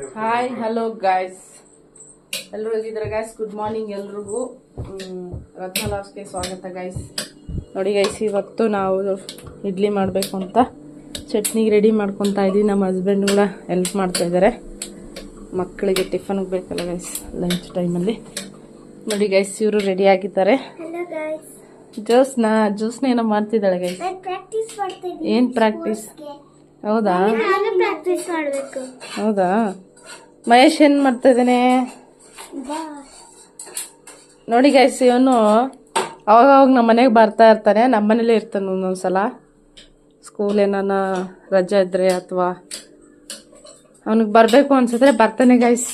Hi hello guys ಎಲ್ಲರೂ ಹೇಗಿದ್ದಾರೆ guys good morning ಎಲ್ರಿಗೂ. ರತ್ನ ಲಾಸ್ಗೆ ಸ್ವಾಗತ ಗಾಯ್ಸ್ ನೋಡಿ ಗೈಸ್ ಇವತ್ತು ನಾವು ಇಡ್ಲಿ ಮಾಡಬೇಕು ಅಂತ. ಚಟ್ನಿಗೆ ರೆಡಿ ಮಾಡ್ಕೊತಾ ಇದ್ದೀವಿ ನಮ್ಮ ಹಸ್ಬೆಂಡ್ ಕೂಡ ಹೆಲ್ಪ್ ಮಾಡ್ತಾ ಇದ್ದಾರೆ. ಮಕ್ಕಳಿಗೆ ಟಿಫನ್ಗೆ ಬೇಕಲ್ಲ ಗೈಸ್ ಲಂಚ್ ಟೈಮಲ್ಲಿ ನೋಡಿ ಗೈಸ್ ಇವರು ರೆಡಿ ಆಗಿದ್ದಾರೆ. ಜ್ಯೂಸ್ನ ಜ್ಯೂಸ್ನ ಏನೋ ಮಾಡ್ತಿದ್ದಾಳೆ ಗೈಸ್ ಏನು ಪ್ರಾಕ್ಟೀಸ್ ಹೌದಾ? ಹೌದಾ? ಮಹೇಶ್ ಏನ್ ಮಾಡ್ತಾ ಇದ್ದಾನೆ? ನೋಡಿ ಗೈಸ್ ಇವನು ಅವಾಗ ನಮ್ಮ ಮನೆಗೆ ಬರ್ತಾ ಇರ್ತಾನೆ ನಮ್ಮ ಮನೇಲೇ ಇರ್ತಾನೆ ಒಂದೊಂದ್ಸಲ. ಸ್ಕೂಲ್ ಏನಾನ ರಜೆ ಇದ್ರೆ ಅಥವಾ ಅವನಿಗೆ ಬರಬೇಕು ಅನ್ಸಿದ್ರೆ ಬರ್ತಾನೆ ಗೈಸ್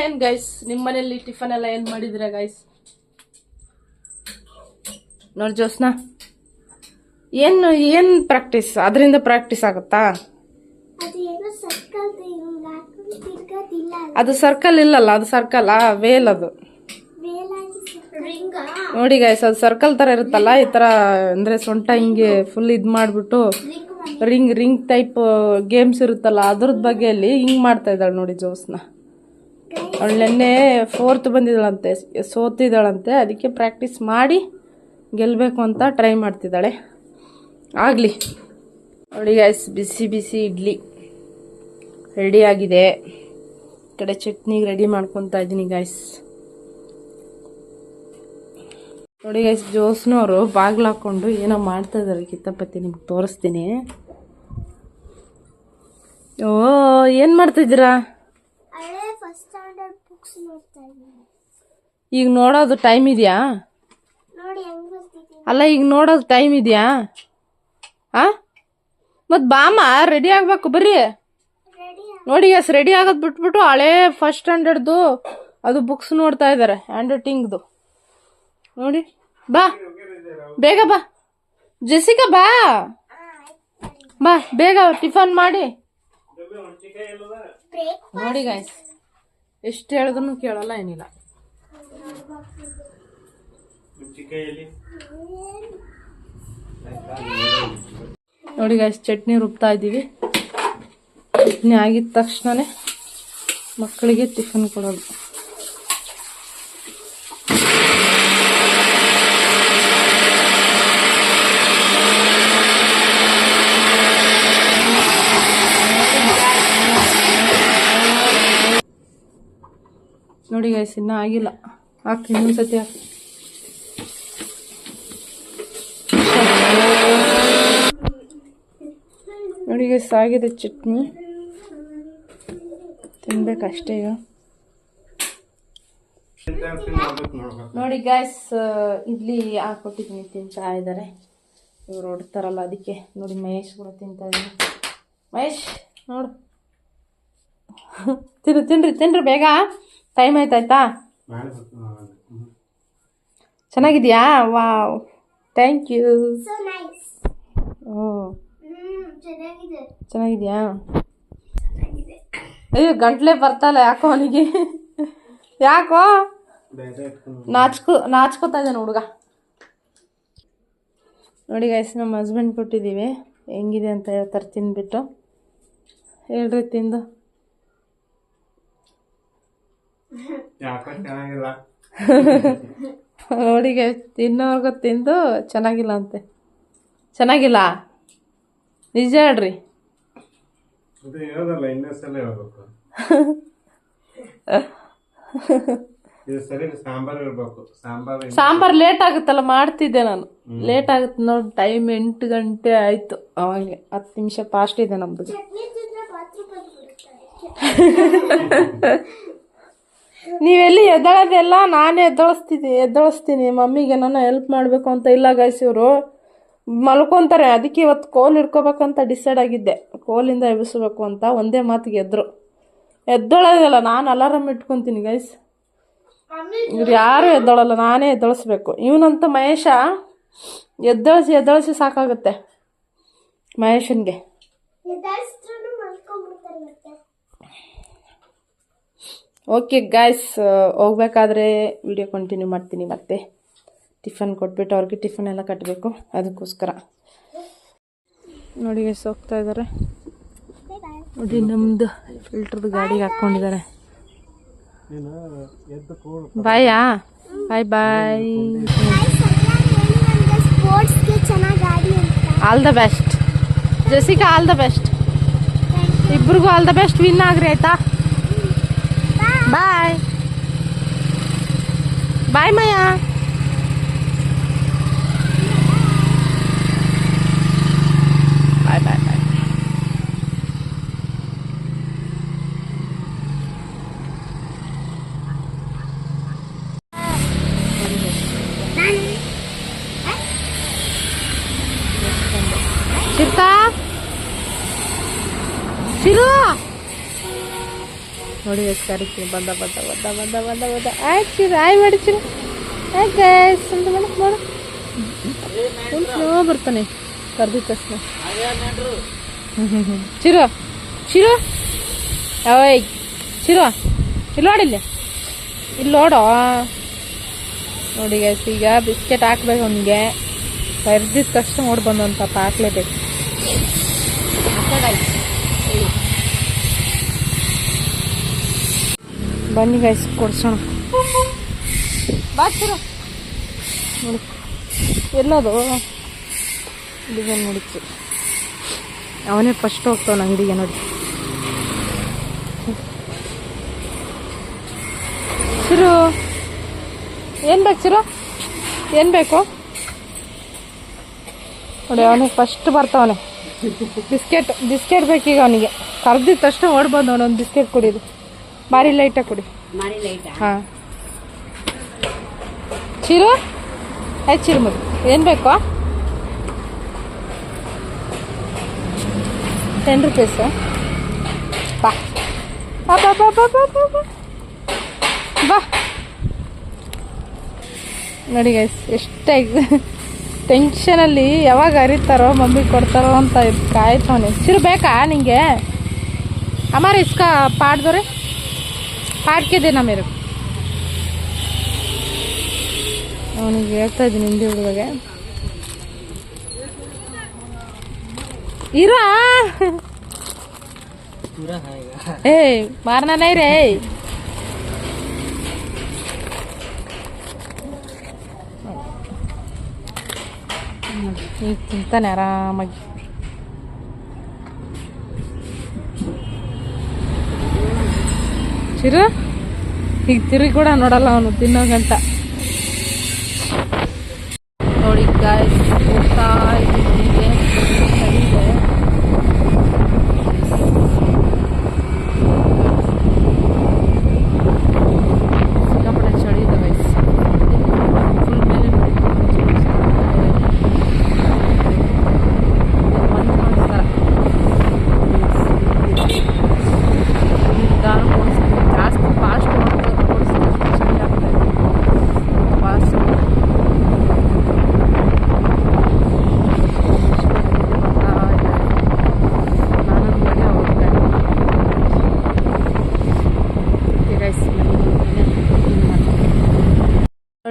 ಏನು ಗೈಸ್ ನಿಮ್ಮ ಮನೇಲಿ ಟಿಫನ್ ಎಲ್ಲ ಏನು ಮಾಡಿದ್ರೆ ಗೈಸ್ ನೋಡಿ ಜೋಸ್ನಾ ಏನು ಏನು ಪ್ರಾಕ್ಟೀಸ್ ಅದರಿಂದ ಪ್ರಾಕ್ಟೀಸ್ ಆಗುತ್ತಾ? ಅದು ಸರ್ಕಲ್ ಇಲ್ಲಲ್ಲ ಅದು ಸರ್ಕಲ್ ಆ ವೇಲ್ ಅದು. ವೇಲಾಗಿ ರಿಂಗ ನೋಡಿ ಗೈಸ್ ಅದು ಸರ್ಕಲ್ ತರ ಇರುತ್ತಲ್ಲ ಈ ತರ ಅಂದ್ರೆ ಸೊಂಟ ಹಿಂಗೆ ಫುಲ್ ಇದ್ ಮಾಡ್ಬಿಟ್ಟು ರಿಂಗ್ ರಿಂಗ್ ಟೈಪ್ ಗೇಮ್ಸ್ ಇರುತ್ತಲ್ಲ ಅದ್ರದ್ ಬಗ್ಗೆ ಅಲ್ಲಿ ಹಿಂಗ್ ಮಾಡ್ತಾ ಇದ್ದಾಳೆ ನೋಡಿ ಜೋಸ್ನ. ಅವಳು ನೆನ್ನೆ ಫೋರ್ತ್ ಬಂದಿದ್ದಾಳಂತೆ ಸೋತಿದ್ದಾಳಂತೆ ಅದಕ್ಕೆ ಪ್ರಾಕ್ಟೀಸ್ ಮಾಡಿ ಗೆಲ್ಲಬೇಕು ಅಂತ ಟ್ರೈ ಮಾಡ್ತಿದ್ದಾಳೆ. ಆಗಲಿ. ನೋಡಿ ಗೈಸ್ ಬಿಸಿ ಬಿಸಿ ಇಡ್ಲಿ. ರೆಡಿ ಆಗಿದೆ. ಕಡೆ ಚಟ್ನಿಗೆ ರೆಡಿ ಮಾಡ್ಕೊತಾ ಇದ್ದೀನಿ ಗೈಸ್ ನೋಡಿ ಗೈಸ್ ಜೋಸ್ನವರು ಬಾಗ್ಲು ಹಾಕೊಂಡು ಏನೋ ಮಾಡ್ತಾ ಇದ್ದಾರೆ ಕಿತ್ತಪತಿ ನಿಮ್ಗೆ ತೋರಿಸ್ತೀನಿ. ಓ ಏನು ಮಾಡ್ತಿದ್ದೀರಾ ಈಗ ನೋಡೋದು ಟೈಮ್ ಇದೆಯಾ? ಅಲ್ಲ ಈಗ ನೋಡೋದು ಟೈಮ್ ಇದೆಯಾ? ಆ? ಮತ್ತು ಬಾಮ ರೆಡಿ ಆಗಬೇಕು ಬರ್ರಿ. ನೋಡಿ, ಎಸ್ ರೆಡಿ ಆಗೋದು ಬಿಟ್ಬಿಟ್ಟು ಹಳೆ ಫಸ್ಟ್ ಸ್ಟ್ಯಾಂಡರ್ಡ್ದು ಅದು ಬುಕ್ಸ್ ನೋಡ್ತಾ ಇದ್ದಾರೆ ಹ್ಯಾಂಡ್ ರೈಟಿಂಗ್ದು ನೋಡಿ, ಬಾ. ಬೇಗ ಬಾ. ಜೆಸಿಕಾ ಬಾ. ಬಾ, ಬೇಗ ಟಿಫನ್ ಮಾಡಿ. ನೋಡಿ ಗಾಯ್ಸ್ ಎಷ್ಟು ಹೇಳಿದ್ರು ಕೇಳಲ್ಲ, ಏನಿಲ್ಲ. ನೋಡಿ ಗಾಯ್ಸ್ ಚಟ್ನಿ ರುಬ್ತಾ ಇದ್ದೀವಿ. ಚಟ್ನಿ ಆಗಿದ ತಕ್ಷಣನೇ ಮಕ್ಕಳಿಗೆ ಟಿಫನ್ ಕೊಡೋದು. ನೋಡಿ ಗೈಸ್ ಇನ್ನೂ ಆಗಿಲ್ಲ. ಹಾಕಿ ಇನ್ನೊಂದು ಸತಿ ಹಾಕಿ. ನೋಡಿ ಗೈಸ್ ಆಗಿದೆ ಚಟ್ನಿ. ತಿನ್ಬೇಕಷ್ಟೇ ಈಗ. ನೋಡಿ ಗ್ಯಾಸ್ ಇಡ್ಲಿ ಹಾಕೊಟ್ಟಿದ್ದೀನಿ ತಿಂತಾ ಇದ್ದಾರೆ. ಇವ್ರು ಹೊಡ್ತಾರಲ್ಲ ಅದಕ್ಕೆ ನೋಡಿ ಮಹೇಶ್ ಕೂಡ ತಿಂತಾ ಇದ್ದೀನಿ ಮಹೇಶ್ ನೋಡು. ತಿನ್ ತಿನ್ರಿ ತಿನ್ರಿ ಬೇಗ. ಟೈಮ್ ಆಯ್ತಾಯ್ತಾ? ಚೆನ್ನಾಗಿದ್ಯಾ? ವಾವ್ ಥ್ಯಾಂಕ್ ಯು ಹ್ಞೂ ನೈಸ್ ಓ. ಹ್ಮ್ ಚೆನ್ನಾಗಿದೆ. ಚೆನ್ನಾಗಿದ್ಯಾ? ಚೆನ್ನಾಗಿದೆ ಅಯ್ಯೋ ಗಂಟ್ಲೆ ಬರ್ತಲ್ಲ ಯಾಕೋ ಅವನಿಗೆ? ಯಾಕೋ? ನಾಚ್ಕೋ ನಾಚ್ಕೋತಾ ಇದ್ದಾನೆ ಹುಡುಗ. ನೋಡಿ ಗೈಸ್ ನಮ್ಮ ಹಸ್ಬೆಂಡ್ ಕೊಟ್ಟಿದ್ದೀವಿ. ಹೆಂಗಿದೆ ಅಂತ ಹೇಳ್ತಾರೆ ತಿಂದ್ಬಿಟ್ಟು ಹೇಳ್ರಿ ತಿಂದು. ನೋಡಿ ಗೈಸ್ ತಿನ್ನೋರ್ಗು ತಿಂದು ಚೆನ್ನಾಗಿಲ್ಲ ಅಂತೆ. ಚೆನ್ನಾಗಿಲ್ಲ? ನಿಜ ಹೇಳ್ರಿ. ಅದು ಹೇಳೋದಲ್ಲ ಇನ್ನೊಂದ್ಸಲ ಹೇಳ್ಬೇಕು. ಇದು ಸರಿ ಸಾಂಬಾರ್ ಇರ್ಬೇಕು. ಸಾಂಬಾರ್ ಸಾಂಬಾರ್ ಲೇಟ್ ಆಗುತ್ತಲ್ಲ ಮಾಡ್ತಿದ್ದೆ ನಾನು. ಲೇಟ್ ಆಗುತ್ತೆ ನೋಡಿ ಟೈಮ್ ಎಂಟು ಗಂಟೆ ಆಯಿತು ಅವಾಗೆ. ಹತ್ತು ನಿಮಿಷ ಫಾಸ್ಟ್ ಇದೆ ನಮ್ಮದು ನೀವೆಲ್ಲಿ ಎದ್ದಳೋದೆಲ್ಲ? ನಾನೇ ಎದ್ದಳಿಸ್ತಿದ್ದೀನಿ ಎದ್ದಳಿಸ್ತೀನಿ. ಮಮ್ಮಿಗೆ ನಾನು ಹೆಲ್ಪ್ ಮಾಡಬೇಕು ಅಂತ ಇಲ್ಲ ಗೈಸ್ ಇವರು. ಮಲ್ಕೊತಾರೆ. ಅದಕ್ಕೆ ಇವತ್ತು ಕೋಲ್ ಹಿಡ್ಕೋಬೇಕಂತ ಡಿಸೈಡ್ ಆಗಿದ್ದೆ. ಕೋಲಿಂದ ಎಬ್ಬಿಸ್ಬೇಕು ಅಂತ ಒಂದೇ ಮಾತಿಗೆ ಎದ್ರು ಎದ್ದೊಳೋದಿಲ್ಲ ನಾನು ಅಲಾರಮ್ ಇಟ್ಕೊತೀನಿ ಗೈಸ್ ಇವ್ರು ಯಾರು ಎದ್ದೊಳಲ್ಲ ನಾನೇ ಎದ್ದೊಳಿಸ್ಬೇಕು. ಇವನಂತ ಮಹೇಶ ಎದ್ದೊಳಿಸಿ ಎದ್ದೊಳಿಸಿ ಸಾಕಾಗುತ್ತೆ ಮಹೇಶನ್ಗೆ. ಓಕೆ ಗಾಯ್ಸ್ ಹೋಗ್ಬೇಕಾದ್ರೆ ವಿಡಿಯೋ ಕಂಟಿನ್ಯೂ ಮಾಡ್ತೀನಿ ಮತ್ತೆ. ಟಿಫನ್ ಕೊಟ್ಬಿಟ್ಟು ಅವ್ರಿಗೆ ಟಿಫನ್ ಎಲ್ಲ ಕಟ್ಟಬೇಕು ಅದಕ್ಕೋಸ್ಕರ. ನೋಡಿ ಎಷ್ಟು ಹೋಗ್ತಾ ಇದ್ದಾರೆ. ನೋಡಿ ನಮ್ದು ಫಿಲ್ಟರ್ದು ಗಾಡಿಗೆ ಹಾಕ್ಕೊಂಡಿದ್ದಾರೆ. ಬಾಯಾ bye bye. All the best Jessica all the best ಇಬ್ರಿಗೂ ಆಲ್ ದ ಬೆಸ್ಟ್ ವಿನ್ ಆಗ್ರಿ ಆಯ್ತಾ? ಬಾಯ್ ಬಾಯ್ ಮಯ್ಯ ಬಾಯ್ ಬಾಯ್ ಬಾಯ್ ಚಿರ್ತಾ ಚಿರು ನೋಡಿ ಎಷ್ಟು ಕರಿತೀನಿ ಬಂದ ಬಂದ ಬಂದ ಬಂದ ಬಂದ ಬಂದ. ಆಯ್ತು ಆಯ್ ಮಾಡಿಚಿರು ಆಯ್ತು ಗೈಸ್ ಅಂತ ಮಾಡು ಮಾಡು ಬರ್ತಾನೆ ಕರ್ದಿ ತಕ್ಷಣ. ಚಿರು ಚಿರು. ಓಯ್, ಚಿರು, ಇಲ್ಲಿ ನೋಡಿಲ್ಲ ಇಲ್ಲಿ. ನೋಡೋ. ನೋಡಿ ಗೈಸ್ ಈಗ ಬಿಸ್ಕೆಟ್ ಹಾಕ್ಬೇಕು ಅವನಿಗೆ. ಕರ್ದಿದ ತಕ್ಷಣ ನೋಡಿ ಬಂದಂತ ಹಾಕ್ಲೇಬೇಕು ಬನ್ನಿ ಗೈಸ್ ಕೊಡ್ಸೋಣ. ಬಾಚಿರು ನೋಡಿ. ಎಲ್ಲದು? ಡಿಸೈನ್ ನೋಡಿச்சு ಅವನೇ ಫಸ್ಟ್ ಹೋಗ್ತಾವನ ಅಂಗಡಿಗೆ ನೋಡಿ. ಚಿರು. ಏನು ಬೇಕು ಚಿರು? ಏನು ಬೇಕು? ನೋಡಿ ಅವನಿಗೆ ಫಸ್ಟ್ ಬರ್ತಾವನೆ. ಬಿಸ್ಕೆಟ್ ಬಿಸ್ಕೆಟ್ ಬೇಕೀಗ ಅವನಿಗೆ. ಕರ್ದಿದ ತಕ್ಷಣ ಓಡ್ಬಂದು ಅವನೊಂದು ಬಿಸ್ಕೆಟ್ ಕುಡಿದು. ಭಾರಿ ಲೈಟ ಕೊಡಿ. ಹಾಂ. ಚಿರು? ಆಯ್ತು ಚಿರು ಮದು ಏನು ಬೇಕು? ಟೆನ್ ರುಪೀಸ್ ಬಾ. ಬಾ ಬಾ ಬಾ ಬಾ ಬಾ ಬಾ ನೋಡಿ ಗೈಸ್ ಎಷ್ಟೇ ಟೆನ್ಷನಲ್ಲಿ ಯಾವಾಗ ಅರಿತಾರೋ ಮಮ್ಮಿ ಕೊಡ್ತಾರೋ ಅಂತ ಇದ್ ಕಾಯ್ತವನೆ ಚಿರು ಬೇಕಾ ನಿಂಗೆ? ಅಮ್ಮ ಇಸ್ಕ ಪಾಡ್ದವ್ರೆ ಪಾಡ್ಕಿದ್ದೀನ ಮೇರು ಅವನಿಗೆ ಹೇಳ್ತಾ ಇದ್ದೀನಿ ಹಿಂದಿ ಹುಡುಗಗೆ ಇರಾ ಏ ಮಾರ್ನೇ ರೇ ಈಗ ತಿಂತಾನೆ ಆರಾಮಾಗಿ ಚಿರು ಈಗ ತಿರುಗಿ ಕೂಡ ನೋಡಲ್ಲ ಅವನು ತಿನ್ನೋ ಗಂಟ ನೋಡಿ ಗಾಯ್ಸ್ ಹೋಗ್ತಾ ಇದ್ದೀನಿ ಚಳಿ ಇದೆ ಸಿಕ್ಕಾಪಟ್ಟೆ ಚಳಿ ಇದೆ ಗೈಸ್ ಫುಲ್ ಮೇಲೆ ನೋಡಿ ಮಣ್ಣು ಮಾಡಿಸ್ತಾರೆ ನಿಧಾನ ಓಡಿಸ್ತೀನಿ ಜಾಸ್ತಿ ಫಾಸ್ಟ್ ಓಡಿಸ್ತೀನಿ ಚಳಿ ಆಗ್ತಾ ಇದೆ ಫಾಸ್ಟ್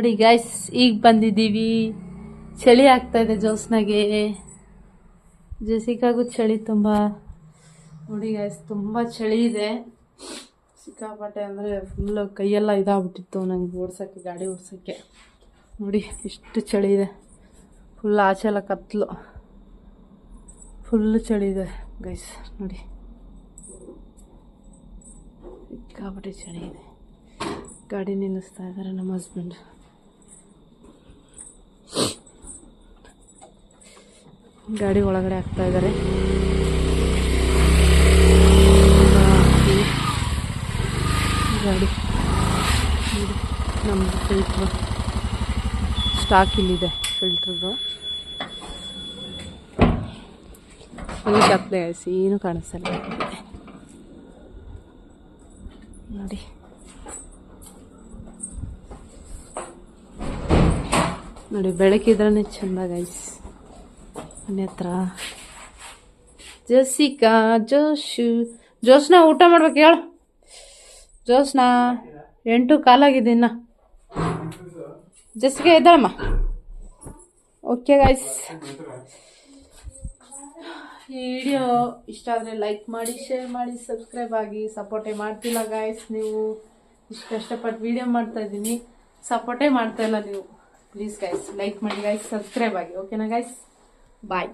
ನೋಡಿ ಗೈಸ್ ಈಗ ಬಂದಿದ್ದೀವಿ. ಚಳಿ ಆಗ್ತಾ ಇದೆ ಜೋಸ್ನಾಗೆ. ಜೆಸಿಕಾಗೂ ಚಳಿ ತುಂಬ. ನೋಡಿ ಗೈಸ್ ತುಂಬ ಚಳಿ ಇದೆ. ಸಿಕ್ಕಾಪಟ್ಟೆ ಅಂದರೆ ಫುಲ್ ಕೈಯೆಲ್ಲ ಇದಾಗ್ಬಿಟ್ಟಿತ್ತು ನಂಗೆ ಓಡ್ಸೋಕ್ಕೆ, ಗಾಡಿ ಓಡ್ಸೋಕ್ಕೆ. ನೋಡಿ ಇಷ್ಟು ಚಳಿ ಇದೆ. ಫುಲ್ ಆಚೆ ಎಲ್ಲ ಕತ್ಲು. ಫುಲ್ಲು ಚಳಿ ಇದೆ ಗೈಸ್ ನೋಡಿ. ಸಿಕ್ಕಾಪಟ್ಟೆ ಚಳಿ ಇದೆ. ಗಾಡಿ ನಿಲ್ಲಿಸ್ತಾ ಇದ್ದಾರೆ ನಮ್ಮ ಹಸ್ಬೆಂಡ್ ಗಾಡಿ ಒಳಗಡೆ ಹಾಕ್ತಾ ಇದ್ದಾರೆ ಗಾಡಿ. ನಮ್ಮ ಫಿಲ್ಟ್ರು ಸ್ಟಾಕ್ ಇಲ್ಲಿದೆ ಫಿಲ್ಟ್ರದು ಫುಲ್ ಕತ್ಲೆ ಗಾಯ್ಸ್ ಏನು ಕಾಣಿಸಲ್ಲ ನೋಡಿ. ನೋಡಿ ಬೆಳಕಿದ್ರೆ ಚೆಂದ ಗೈಸ್ ಮನೆ ಹತ್ರ ಜಸಿಕಾ, ಜೋಶು ಜೋಸ್ನ ಊಟ ಮಾಡ್ಬೇಕು ಹೇಳು. ಜೋಸ್ನಾ ಎಂಟು ಕಾಲಾಗಿದೆ ಇನ್ನ. ಜಸಿಕಾ ಇದ್ದಾಳಮ್ಮ ಓಕೆ ಗಾಯ್ಸ್ ಈ ವಿಡಿಯೋ ಇಷ್ಟ ಆದರೆ ಲೈಕ್ ಮಾಡಿ ಶೇರ್ ಮಾಡಿ ಸಬ್ಸ್ಕ್ರೈಬ್ ಆಗಿ ಸಪೋರ್ಟೇ ಮಾಡ್ತಿಲ್ಲ ಗಾಯ್ಸ್ ನೀವು. ಇಷ್ಟು ಕಷ್ಟಪಟ್ಟು ವಿಡಿಯೋ ಮಾಡ್ತಾ ಇದ್ದೀನಿ. ಸಪೋರ್ಟೇ ಮಾಡ್ತಾ ಇಲ್ಲ ನೀವು. ಪ್ಲೀಸ್ ಗಾಯ್ಸ್ ಲೈಕ್ ಮಾಡಿ ಗಾಯ್ಸ್ ಸಬ್ಸ್ಕ್ರೈಬ್ ಆಗಿ. ಓಕೆನಾ ಗೈಸ್ ಬಾಯ್